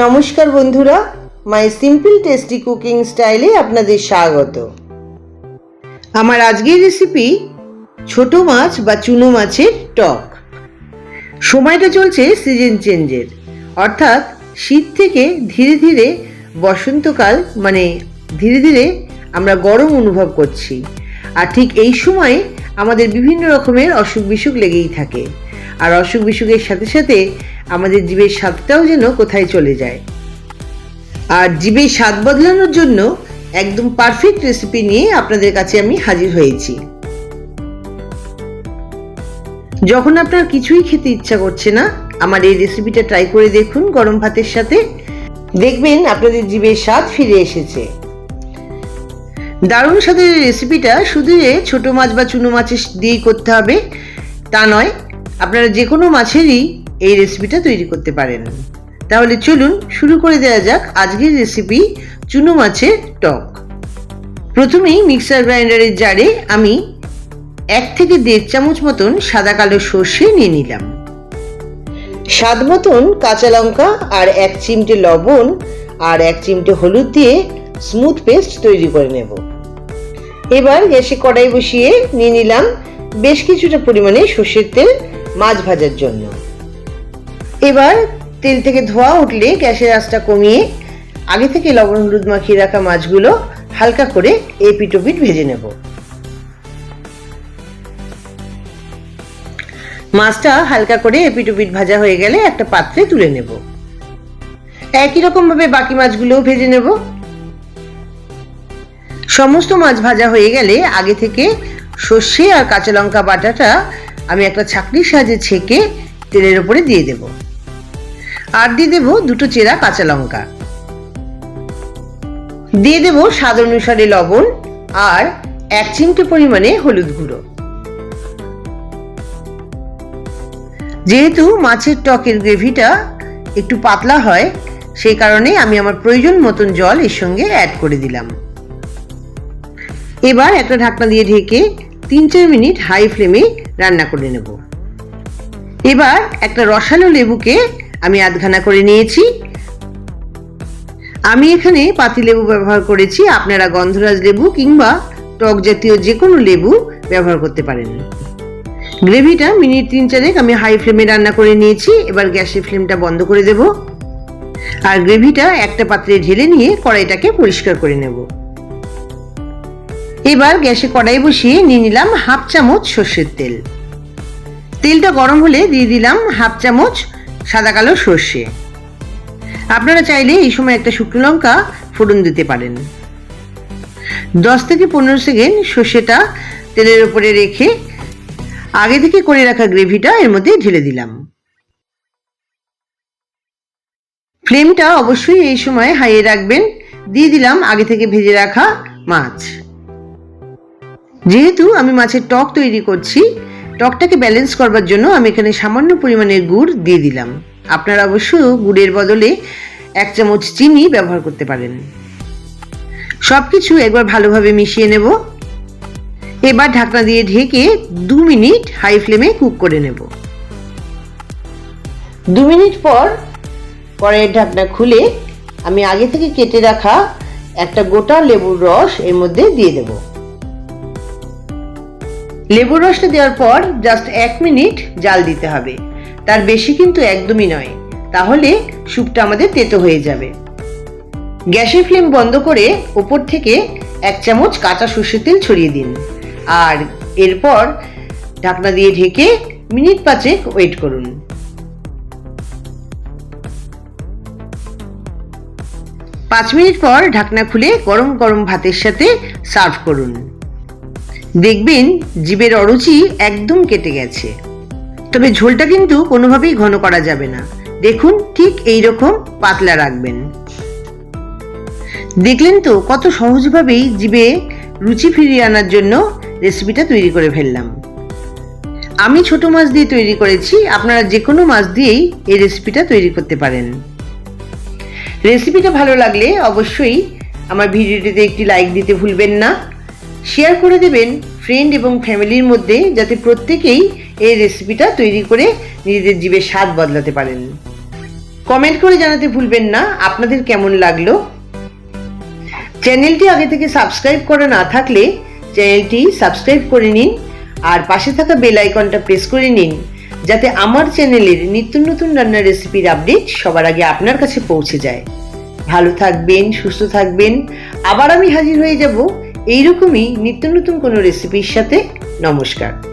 নমস্কার বন্ধুরা, মাই simple tasty cooking স্টাইলে আপনাদের স্বাগত। আমার আজকের রেসিপি ছোট মাছ বা চুনো মাছের টক। সময়টা চলছে সিজন চেঞ্জের, অর্থাৎ শীত থেকে ধীরে ধীরে বসন্তকাল মানে ধীরে ধীরে আমরা গরম অনুভব করছি। আর ঠিক এই সময়ে আমাদের বিভিন্ন রকমের অসুখ বিসুখ লেগেই থাকে। আর অসুখ বিসুখের সাথে সাথে আমাদের জীবের স্বাদটাও যেন কোথায় চলে যায়। আর জীবের স্বাদ বদলানোর জন্য একদম পারফেক্ট রেসিপি নিয়ে আপনাদের কাছে আমি হাজির হয়েছি। যখন আপনার কিছুই খেতে ইচ্ছা করছে না, আমার এই রেসিপিটা ট্রাই করে দেখুন গরম ভাতের সাথে। দেখবেন আপনাদের জীবের স্বাদ ফিরে এসেছে। দারুণ স্বাদের রেসিপিটা শুধু ছোট মাছ বা চুনো মাছের দিয়েই করতে হবে, তা নয় আপনারা যে কোনো মাছেরই এই রেসিপিটা তৈরি করতে পারেন। তাহলে চলুন শুরু করে দেওয়া যাক আজকের রেসিপি চুনো মাছের টক। প্রথমেই মিক্সার গ্রাইন্ডারের জারে আমি এক থেকে দেড় চামচ মতন সাদা কালো সর্ষে নিয়ে নিলাম। স্বাদ মতন কাঁচা লঙ্কা আর এক চিমটে লবণ আর এক চিমটে হলুদ দিয়ে স্মুথ পেস্ট তৈরি করে নেব। এবার গ্যাসে কড়াই বসিয়ে নিয়ে নিলাম বেশ কিছুটা পরিমাণে সর্ষের তেল মাছ ভাজার জন্য। এবার তেল থেকে ধোয়া উঠলে গ্যাসের আঁচটা কমিয়ে আগে থেকে লবণ হলুদ মাখিয়ে রাখা মাছগুলো হালকা করে এপিট ভেজে নেব। মাছটা হালকা করে এপিট ভাজা হয়ে গেলে একটা পাত্রে তুলে নেব। একই রকম ভাবে বাকি মাছগুলোও ভেজে নেব। সমস্ত মাছ ভাজা হয়ে গেলে আগে থেকে সর্ষে আর কাঁচা লঙ্কা বাটাটা আমি একটা ছাকনির সাহায্যে ছেঁকে তেলের ওপরে দিয়ে দেব। আর দিয়ে দেব দুটো চেরা কাঁচা লঙ্কা। দিয়ে দেব স্বাদ অনুসারে লবণ আর এক চিমটে পরিমাণে হলুদ গুঁড়ো। যেহেতু মাছের টকের গ্রেভিটা একটু পাতলা হয়, সেই কারণে আমি আমার প্রয়োজন মতন জল এর সঙ্গে অ্যাড করে দিলাম। এবার একটা ঢাকনা দিয়ে ঢেকে তিন চার মিনিট হাই ফ্লেমে রান্না করে নেব। এবার একটা রসালো লেবুকে আমি আধখানা করে নিয়েছি। আমি এখানে পাতিলেবু ব্যবহার করেছি, আপনারা গন্ধরাজ লেবু কিংবা টক জাতীয় যে কোনো লেবু ব্যবহার করতে পারেন। গ্রেভিটা মিনিট তিন চারেক আমি হাই ফ্লেমে রান্না করে নিয়েছি, এবার গ্যাসের ফ্লেমটা বন্ধ করে দেব। আর গ্রেভিটা একটা পাত্রে ঢেলে নিয়ে কড়াইটাকে পরিষ্কার করে নেব। এবার গ্যাসে কড়াই বসিয়ে নিয়ে নিলাম হাফ চামচ সর্ষের তেল। তেলটা গরম হলে দিয়ে দিলাম হাফ চামচ সাদা কালো সর্ষে। আপনারা চাইলে এই সময় একটা শুকনো লঙ্কা ফোড়ন দিতে পারেন। দশ থেকে পনেরো সেকেন্ড সর্ষেটা তেলের উপরে রেখে আগে থেকে করে রাখা গ্রেভিটা এর মধ্যে ঢেলে দিলাম। ফ্লেমটা অবশ্যই এই সময় হাইয়ে রাখবেন। দিয়ে দিলাম আগে থেকে ভেজে রাখা মাছ। যেহেতু আমি মাছের টক তৈরি করছি, টকটাকে ব্যালেন্স করবার জন্য আমি এখানে সামান্য পরিমাণে গুড় দিয়ে দিলাম। আপনারা অবশ্য গুড়ের বদলে এক চামচ চিনি ব্যবহার করতে পারেন। সব কিছু একবার ভালোভাবে মিশিয়ে নেব। এবার ঢাকনা দিয়ে ঢেকে দু মিনিট হাই ফ্লেমে কুক করে নেব। দু মিনিট পর কড়াইয়ের ঢাকনা খুলে আমি আগে থেকে কেটে রাখা একটা গোটা লেবুর রস এর মধ্যে দিয়ে দেবো। লেবুর রসটা দেওয়ার পর জাস্ট এক মিনিট জাল দিতে হবে। তার বেশি কিন্তু একদমই নয়। তাহলে স্যুপটা আমাদের তেতো হয়ে যাবে। গ্যাসের ফ্লেম বন্ধ করে ওপর থেকে এক চামচ কাঁচা সর্ষের তেল ছড়িয়ে দিন। আর এরপর ঢাকনা দিয়ে ঢেকে মিনিট পাঁচেক ওয়েট করুন। পাঁচ মিনিট পর ঢাকনা খুলে গরম গরম ভাতের সাথে সার্ভ করুন। দেখবেন জীবের অরুচি একদম কেটে গেছে। তবে ঝোলটা কিন্তু কোনোভাবেই ঘন করা যাবে না। দেখুন ঠিক এই রকম পাতলা রাখবেন। দেখলেন তো কত সহজভাবেই জীবে রুচি ফিরিয়ে আনার জন্য রেসিপিটা তৈরি করে ফেললাম। আমি ছোট মাছ দিয়ে তৈরি করেছি, আপনারা যে কোনো মাছ দিয়েই এই রেসিপিটা তৈরি করতে পারেন। রেসিপিটা ভালো লাগলে অবশ্যই আমার ভিডিওটিতে একটি লাইক দিতে ভুলবেন না। শেয়ার করে দেবেন ফ্রেন্ড এবং ফ্যামিলির মধ্যে যাতে প্রত্যেকেই এই রেসিপিটা তৈরি করে নিজেদের জীবের স্বাদ বদলাতে পারেন। কমেন্ট করে জানাতে ভুলবেন না, আপনাদের কেমন লাগল? চ্যানেলটি আগে থেকে সাবস্ক্রাইব করা না থাকলে চ্যানেলটি সাবস্ক্রাইব করে নিন আর পাশে থাকা বেল আইকনটা প্রেস করে নিন, যাতে আমার চ্যানেলের নিত্য নতুন রান্নার রেসিপির আপডেট সবার আগে আপনার কাছে পৌঁছে যায়। ভালো থাকবেন, সুস্থ থাকবেন, আবার আমি হাজির হয়ে যাব এইরকমই নিত্য নতুন কোনো রেসিপির সাথে নমস্কার।